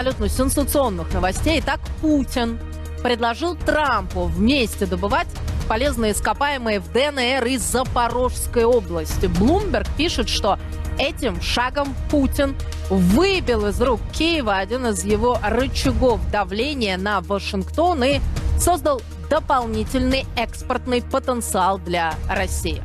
абсолютно сенсационных новостей. Так Путин предложил Трампу вместе добывать полезные ископаемые в ДНР из Запорожской области. Блумберг пишет, что этим шагом Путин выбил из рук Киева один из его рычагов давления на Вашингтон и создал дополнительный экспортный потенциал для России.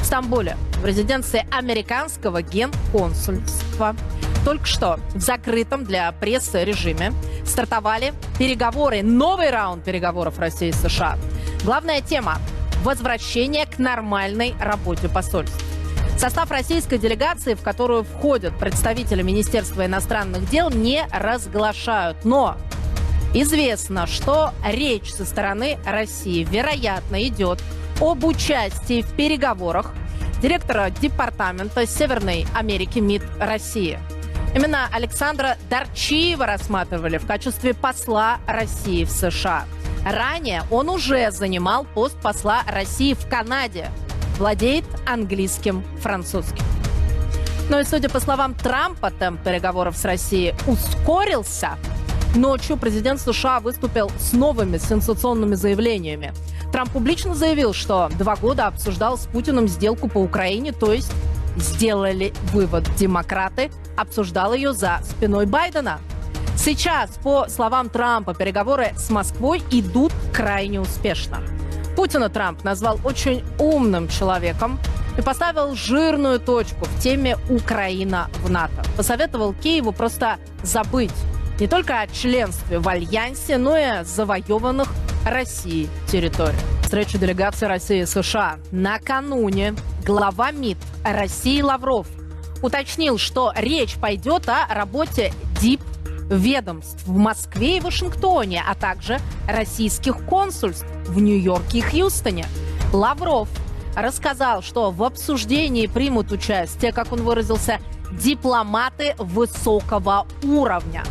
В Стамбуле, в резиденции американского генконсульства, только что в закрытом для прессы режиме стартовали переговоры, новый раунд переговоров России и США. Главная тема – возвращение к нормальной работе посольств. Состав российской делегации, в которую входят представители Министерства иностранных дел, не разглашают. Но известно, что речь со стороны России, вероятно, идет об участии в переговорах директора Департамента Северной Америки МИД России. Именно Александра Дарчиева рассматривали в качестве посла России в США. Ранее он уже занимал пост посла России в Канаде. Владеет английским, французским. Но и судя по словам Трампа, темп переговоров с Россией ускорился. Ночью президент США выступил с новыми сенсационными заявлениями. Трамп публично заявил, что два года обсуждал с Путиным сделку по Украине, то есть сделали вывод демократы, обсуждал ее за спиной Байдена. Сейчас, по словам Трампа, переговоры с Москвой идут крайне успешно. Путина Трамп назвал очень умным человеком и поставил жирную точку в теме Украина в НАТО. Посоветовал Киеву просто забыть не только о членстве в Альянсе, но и о завоеванных России территориях. Встречу делегации России и США накануне глава МИД России Лавров уточнил, что речь пойдет о работе ДИП ведомств в Москве и Вашингтоне, а также российских консульств в Нью-Йорке и Хьюстоне. Лавров рассказал, что в обсуждении примут участие, как он выразился, дипломаты высокого уровня.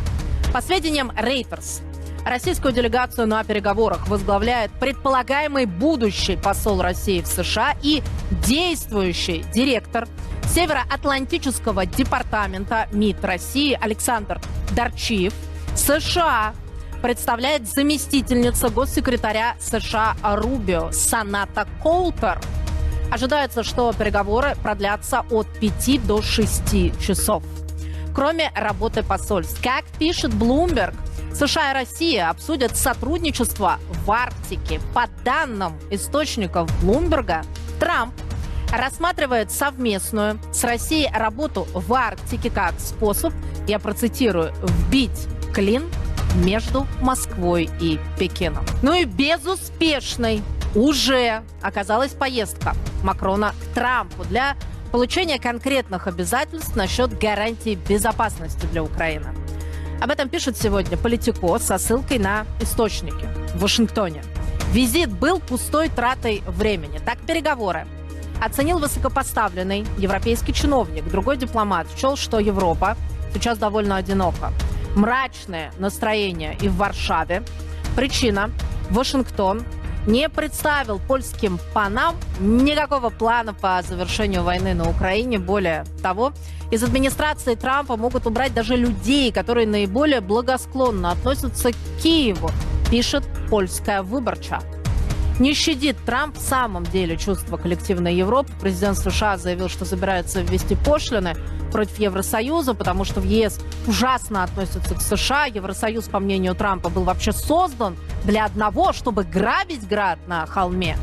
По сведениям Reuters, российскую делегацию на переговорах возглавляет предполагаемый будущий посол России в США и действующий директор Североатлантического департамента МИД России Александр Дарчиев. США представляет заместительница госсекретаря США Рубио Саната Колтер. Ожидается, что переговоры продлятся от 5 до 6 часов. Кроме работы посольств, как пишет Bloomberg, США и Россия обсудят сотрудничество в Арктике. По данным источников Блумберга, Трамп рассматривает совместную с Россией работу в Арктике как способ, я процитирую, вбить клин между Москвой и Пекином. Ну и безуспешной уже оказалась поездка Макрона к Трампу для получения конкретных обязательств насчет гарантии безопасности для Украины. Об этом пишет сегодня Политико со ссылкой на источники в Вашингтоне. Визит был пустой тратой времени. Так переговоры оценил высокопоставленный европейский чиновник. Другой дипломат счел, что Европа сейчас довольно одинока. Мрачное настроение и в Варшаве. Причина – Вашингтон не представил польским панам никакого плана по завершению войны на Украине. Более того, из администрации Трампа могут убрать даже людей, которые наиболее благосклонно относятся к Киеву, пишет польская выборча. Не щадит Трамп в самом деле чувство коллективной Европы. Президент США заявил, что собирается ввести пошлины против Евросоюза, потому что в ЕС ужасно относятся к США. Евросоюз, по мнению Трампа, был вообще создан для одного, чтобы грабить град на холме.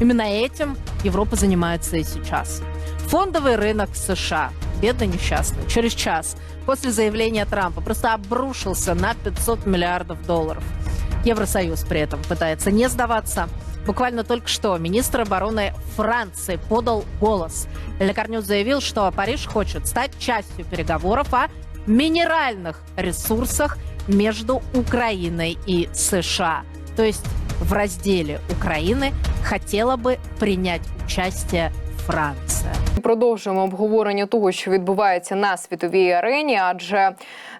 Именно этим Европа занимается и сейчас. Фондовый рынок США, бедный несчастный, через час после заявления Трампа просто обрушился на 500 миллиардов долларов. Евросоюз при этом пытается не сдаваться. Буквально только что министр обороны Франции подал голос. Лекарнюс заявил, что Париж хочет стать частью переговоров о минеральных ресурсах между Украиной и США. То есть в разделе Украины хотела бы принять участие Франция. Продовжуємо обговорення того, що відбувається на світовій арені, адже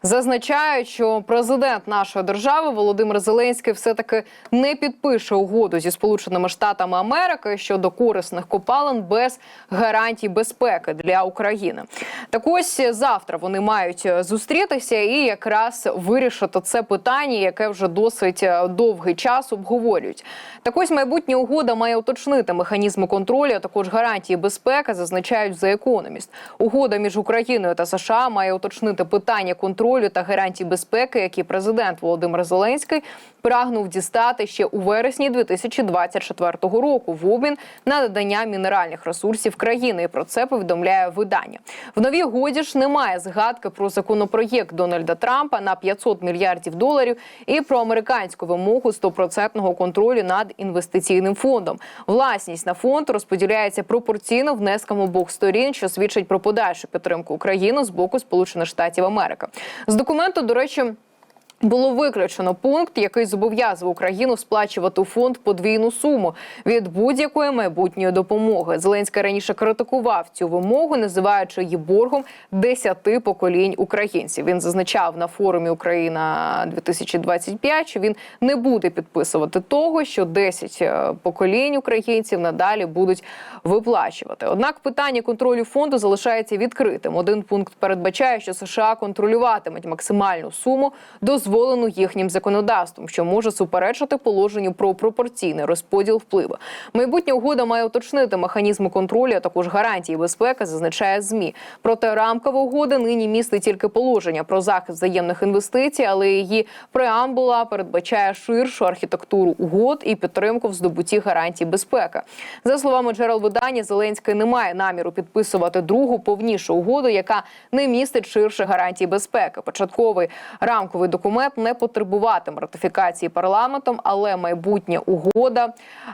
зазначають, що президент нашої держави Володимир Зеленський все таки не підпише угоду зі Сполученими Штатами Америки щодо корисних копалин без гарантій безпеки для України. Так ось завтра вони мають зустрітися і якраз вирішити це питання, яке вже досить довгий час обговорюють. Так ось майбутня угода має уточнити механізми контролю, а також гарантії безпеки, зазначають за економіст. Угода між Україною та США має уточнити питання контролю та гарантій безпеки, які президент Володимир Зеленський прагнув дістати ще у вересні 2024 року в обмін на надання мінеральних ресурсів країни. І про це повідомляє видання. В новій угоді ж немає згадки про законопроєкт Дональда Трампа на 500 мільярдів доларів і про американську вимогу стопроцентного контролю над інвестиційним фондом. Власність на фонд розподіляється пропорційно внескам обох сторін, що свідчить про подальшу підтримку України з боку Сполучених Штатів Америки. З документу, до речі. Було виключено пункт, який зобов'язував Україну сплачувати у фонд подвійну суму від будь-якої майбутньої допомоги. Зеленський раніше критикував цю вимогу, називаючи її боргом десяти поколінь українців. Він зазначав на форумі Україна 2025 що він не буде підписувати того, що 10 е, поколінь українців надалі будуть виплачувати. Однак питання контролю фонду залишається відкритим. Один пункт передбачає, що США контролюватимуть максимальну суму дозволену їхнім законодавством, що може суперечити положенню про пропорційний розподіл впливу. Майбутня угода має уточнити механізми контролю, а також гарантії безпеки, зазначає змі. Проте рамкова угода нині містить тільки положення про захист взаємних інвестицій, але її преамбула передбачає ширшу архітектуру угод і підтримку в здобутті гарантій безпеки. За словами джерел видання, Зеленський не має наміру підписувати другу повнішу угоду, яка не містить ширше гарантій безпеки. Початковий рамковий документ не потребуватиме ратифікації парламентом, але майбутня угода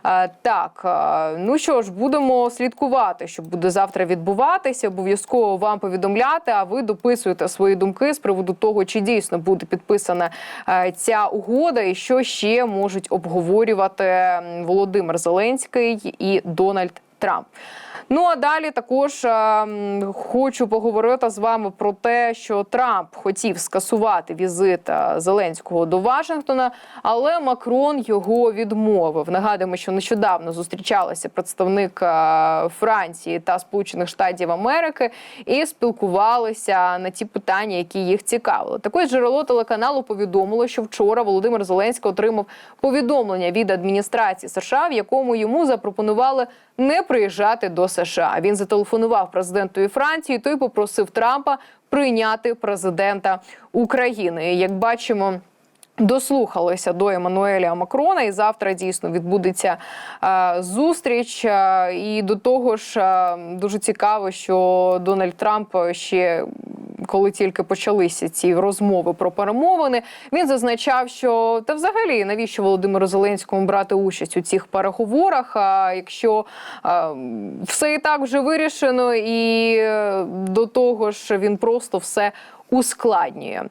е, так. е, Ну що ж, будемо слідкувати, що буде завтра відбуватися. Обов'язково вам повідомляти. А ви дописуєте свої думки з приводу того, чи дійсно буде підписана е, ця угода, і що ще можуть обговорювати Володимир Зеленський і Дональд Трамп. Ну а далі також е, хочу поговорити з вами про те, що Трамп хотів скасувати візит е, Зеленського до Вашингтона, але Макрон його відмовив. Нагадуємо, що нещодавно зустрічалися представник е, Франції та Сполучених Штатів Америки і спілкувалися на ті питання, які їх цікавили. Також джерело телеканалу повідомило, що вчора Володимир Зеленський отримав повідомлення від адміністрації США, в якому йому запропонували не приїжджати до США. Він зателефонував президентові Франції. Той попросив Трампа прийняти президента України. Як бачимо. Дослухалися до Еммануеля Макрона, і завтра дійсно відбудеться е, зустріч. Е, і до того ж, е, дуже цікаво, що Дональд Трамп ще коли тільки почалися ці розмови про перемовини, він зазначав, що та взагалі навіщо Володимиру Зеленському брати участь у цих переговорах, а якщо е, все і так вже вирішено, і е, до того ж він просто все ускладнює.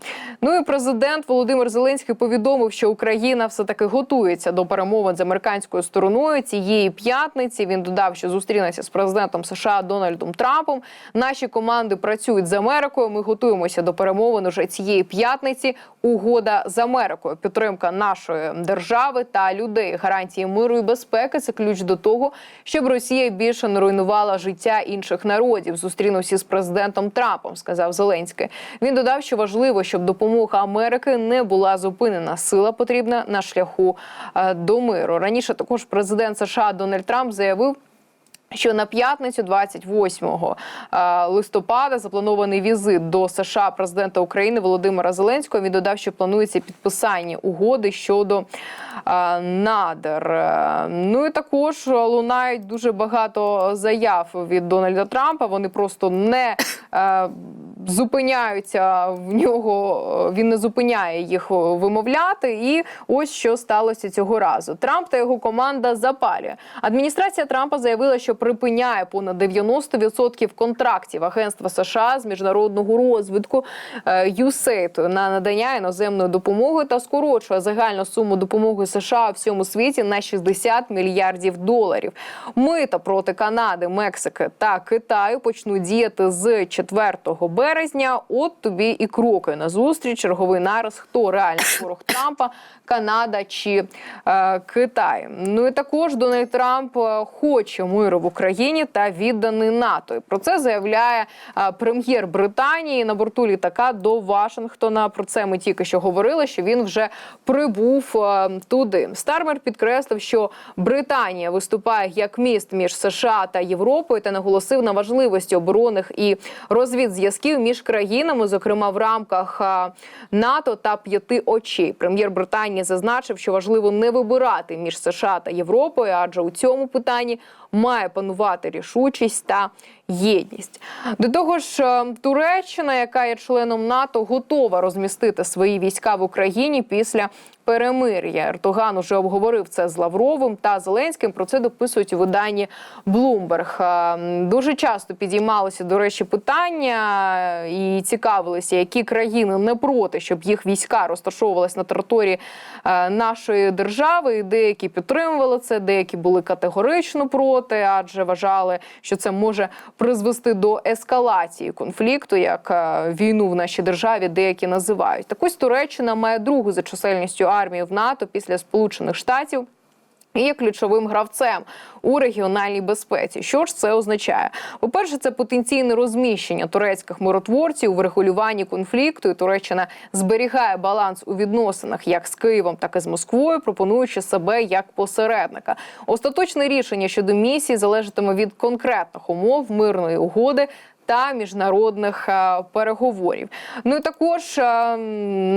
Ну і президент Володимир Зеленський повідомив, що Україна все таки готується до перемовин з американською стороною цієї п'ятниці. Він додав, що зустрінеться з президентом США Дональдом Трампом. Наші команди працюють з Америкою. Ми готуємося до перемовин уже цієї п'ятниці. Угода з Америкою, підтримка нашої держави та людей, гарантії миру і безпеки це ключ до того, щоб Росія більше не руйнувала життя інших народів. Зустрінувся з президентом Трампом, сказав Зеленський. Він додав, що важливо, щоб допомога Америки не була зупинена. Сила потрібна на шляху е, до миру. Раніше також президент США Дональд Трамп заявив. Що на п'ятницю, 28 е, листопада, запланований візит до США президента України Володимира Зеленського. Він додав, що планується підписання угоди щодо е, надр. Ну і також лунають дуже багато заяв від Дональда Трампа. Вони просто не зупиняються в нього. е, Він не зупиняє їх е, вимовляти. І ось що сталося цього разу. Трамп та його команда запалює. Адміністрація Трампа заявила, що припиняє понад 90% контрактів Агентства США з міжнародного розвитку е, USAID на надання іноземної допомоги та скорочує загальну суму допомоги США всьому світі на 60 мільярдів доларів. Мита проти Канади, Мексики та Китаю почнуть діяти з 4 березня. От тобі і кроки на зустріч. Черговий нараз, хто реальний ворог Трампа, Канада чи е, Китай. Ну і також Дональд Трамп е, хоче миру в Україні та відданий НАТО. І про це заявляє е, прем'єр Британії на борту літака до Вашингтона. Про це ми тільки що говорили. Що він вже прибув е, туди. Стармер підкреслив, що Британія виступає як міст між США та Європою та наголосив на важливості оборонних і розвідзв'язків між країнами, зокрема в рамках НАТО та п'яти очей. Прем'єр Британії зазначив, що важливо не вибирати між США та Європою, адже у цьому питанні має панувати рішучість та єдність. До того ж, е, Туреччина, яка є членом НАТО, готова розмістити свої війська в Україні після перемир'я. Ертоган уже обговорив це з Лавровим та Зеленським. Про це дописують у виданні Bloomberg. Е, Дуже часто підіймалися, до речі, питання і цікавилися, які країни не проти, щоб їх війська розташовувалися на території е, нашої держави. І деякі підтримували це, деякі були категорично проти, адже вважали, що це може призвести до ескалації конфлікту, як е, війну в нашій державі деякі називають. Так ось Туреччина має другу за чисельністю армію в НАТО після Сполучених Штатів. І ключовим гравцем у регіональній безпеці. Що ж це означає? По-перше, це потенційне розміщення турецьких миротворців в регулюванні конфлікту. І Туреччина зберігає баланс у відносинах як з Києвом, так і з Москвою, пропонуючи себе як посередника. Остаточне рішення щодо місії залежатиме від конкретних умов мирної угоди. Та міжнародних е, переговорів. Ну і також е,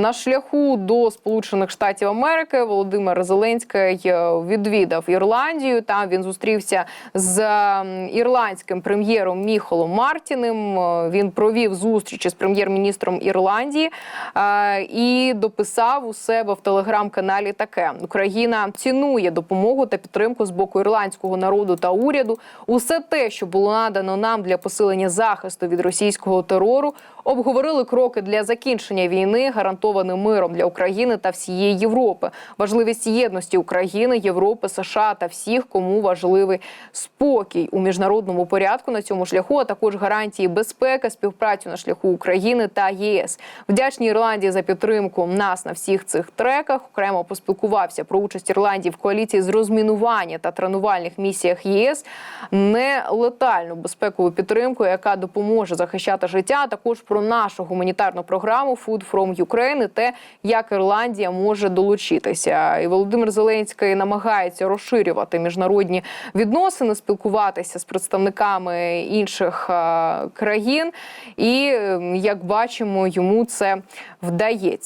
на шляху до Сполучених Штатів Америки Володимир Зеленський е, відвідав Ірландію. Там він зустрівся з ірландським прем'єром Міхолом Мартіним. Він провів зустрічі з прем'єр-міністром Ірландії і дописав у себе в телеграм-каналі таке: Україна цінує допомогу та підтримку з боку ірландського народу та уряду. Усе те, що було надано нам для посилення захисту від російського терору, обговорили кроки для закінчення війни, гарантованим миром для України та всієї Європи. Важливість єдності України, Європи, США та всіх, кому важливий спокій у міжнародному порядку на цьому шляху, а також гарантії безпеки, співпрацю на шляху України та єС. Вдячні Ірландії за підтримку нас на всіх цих треках. Окремо поспілкувався про участь Ірландії в коаліції з розмінування та тренувальних місіях ЄС, нелетальну безпекову підтримку, яка допоможе захищати життя. а Також про нашу гуманітарну програму Food from Ukraine і те, як Ірландія може долучитися. І Володимир Зеленський намагається розширювати міжнародні відносини, спілкуватися з представниками інших е, країн. І як бачимо, йому це вдається.